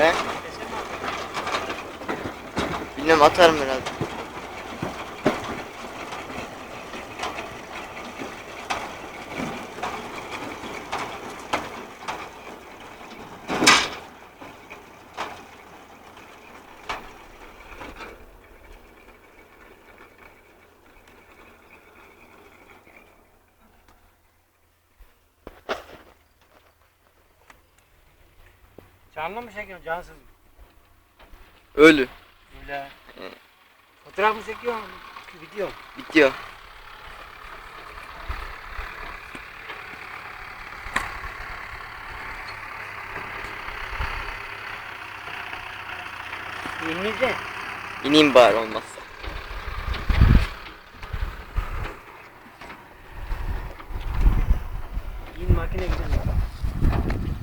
He? Bilmem atarım herhalde. Canlı mı çekiyorsun cansız mı? Ölü. Öyle. Hı. Fotoğraf mı çekiyorsun? Video mu? Bitiyor. İngilizce. İneyim bari olmazsa. İn makine gidelim.